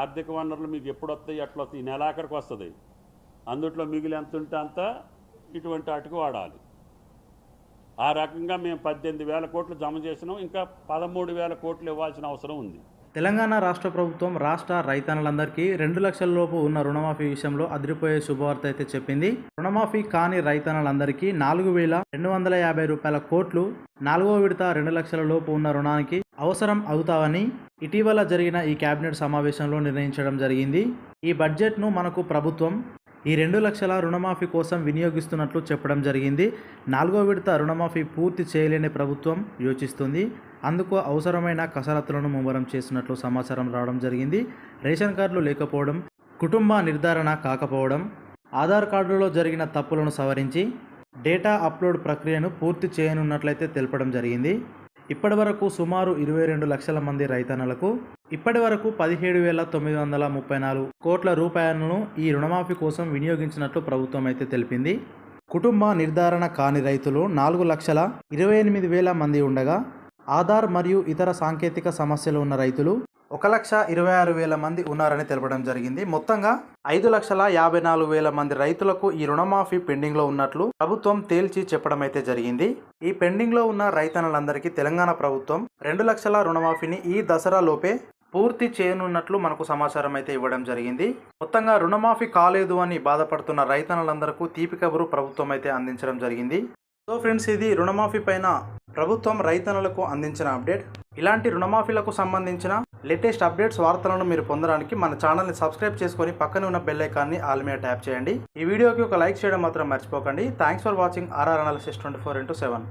ఆర్థిక వనరులు మీకు ఎప్పుడు వస్తాయి ఎట్లా వస్తాయి ఈ నెలాఖరికి వస్తుంది. అందుట్లో మిగిలి ఎంత ఉంటే అంత ఇటువంటి వాటికి వాడాలి. ఆ రకంగా మేము పద్దెనిమిది వేల కోట్లు జమ చేసినాం ఇంకా పదమూడు వేల కోట్లు ఇవ్వాల్సిన అవసరం ఉంది. తెలంగాణ రాష్ట్ర ప్రభుత్వం రాష్ట్ర రైతన్నలందరికీ రెండు లక్షల లోపు ఉన్న రుణమాఫీ విషయంలో అదిరిపోయే శుభవార్త అయితే చెప్పింది. రుణమాఫీ కాని రైతన్నలందరికీ నాలుగు వేల రెండు వందల యాభై రూపాయల కోట్లు నాలుగో విడత రెండు లక్షల లోపు ఉన్న రుణానికి అవసరం అవుతావని ఇటీవల జరిగిన ఈ కేబినెట్ సమావేశంలో నిర్ణయించడం జరిగింది. ఈ బడ్జెట్ను మనకు ప్రభుత్వం ఈ రెండు లక్షల రుణమాఫీ కోసం వినియోగిస్తున్నట్లు చెప్పడం జరిగింది. నాలుగో విడత రుణమాఫీ పూర్తి చేయలేని ప్రభుత్వం యోచిస్తుంది. అందుకు అవసరమైన కసరత్తులను ముమ్మరం చేసినట్లు సమాచారం రావడం జరిగింది. రేషన్ కార్డులు లేకపోవడం కుటుంబ నిర్ధారణ కాకపోవడం ఆధార్ కార్డులో జరిగిన తప్పులను సవరించి డేటా అప్లోడ్ ప్రక్రియను పూర్తి చేయనున్నట్లయితే తెలపడం జరిగింది. ఇప్పటి వరకు సుమారు ఇరవై రెండు లక్షల మంది రైతన్నలకు ఇప్పటి వరకు పదిహేడు వేల తొమ్మిది వందల ముప్పై నాలుగు కోట్ల రూపాయలను ఈ రుణమాఫీ కోసం వినియోగించినట్లు ప్రభుత్వం అయితే తెలిపింది. కుటుంబ నిర్ధారణ కాని రైతులు నాలుగు లక్షల ఇరవై ఎనిమిది వేల మంది ఉండగా ఆధార్ మరియు ఇతర సాంకేతిక సమస్యలు ఉన్న రైతులు ఒక లక్ష ఇరవై ఆరు వేల మంది ఉన్నారని తెలపడం జరిగింది. మొత్తంగా ఐదు లక్షల యాభై నాలుగు వేల మంది రైతులకు ఈ రుణమాఫీ పెండింగ్లో ఉన్నట్లు ప్రభుత్వం తేల్చి చెప్పడం అయితే జరిగింది. ఈ పెండింగ్లో ఉన్న రైతన్నలందరికీ తెలంగాణ ప్రభుత్వం రెండు లక్షల రుణమాఫీని ఈ దసరా లోపే పూర్తి చేయనున్నట్లు మనకు సమాచారం అయితే ఇవ్వడం జరిగింది. మొత్తంగా రుణమాఫీ కాలేదు అని బాధపడుతున్న రైతన్నలందరికీ తీపి కబురు ప్రభుత్వం అయితే అందించడం జరిగింది. సో ఫ్రెండ్స్ ఇది రుణమాఫీ పైన ప్రభుత్వం రైతన్నలకు అందించిన అప్డేట్. ఇలాంటి రుణమాఫీలకు సంబంధించిన లేటెస్ట్ అప్డేట్స్ వార్తలను మీరు పొందడానికి మన ఛానల్ని సబ్స్క్రైబ్ చేసుకొని పక్కనే ఉన్న బెల్ ఐకాన్ని ఆల్ మీద ట్యాప్ చేయండి. ఈ వీడియోకి ఒక లైక్ చేయడం మాత్రం మర్చిపోకండి. Thanks for watching RR analysis twenty four into seven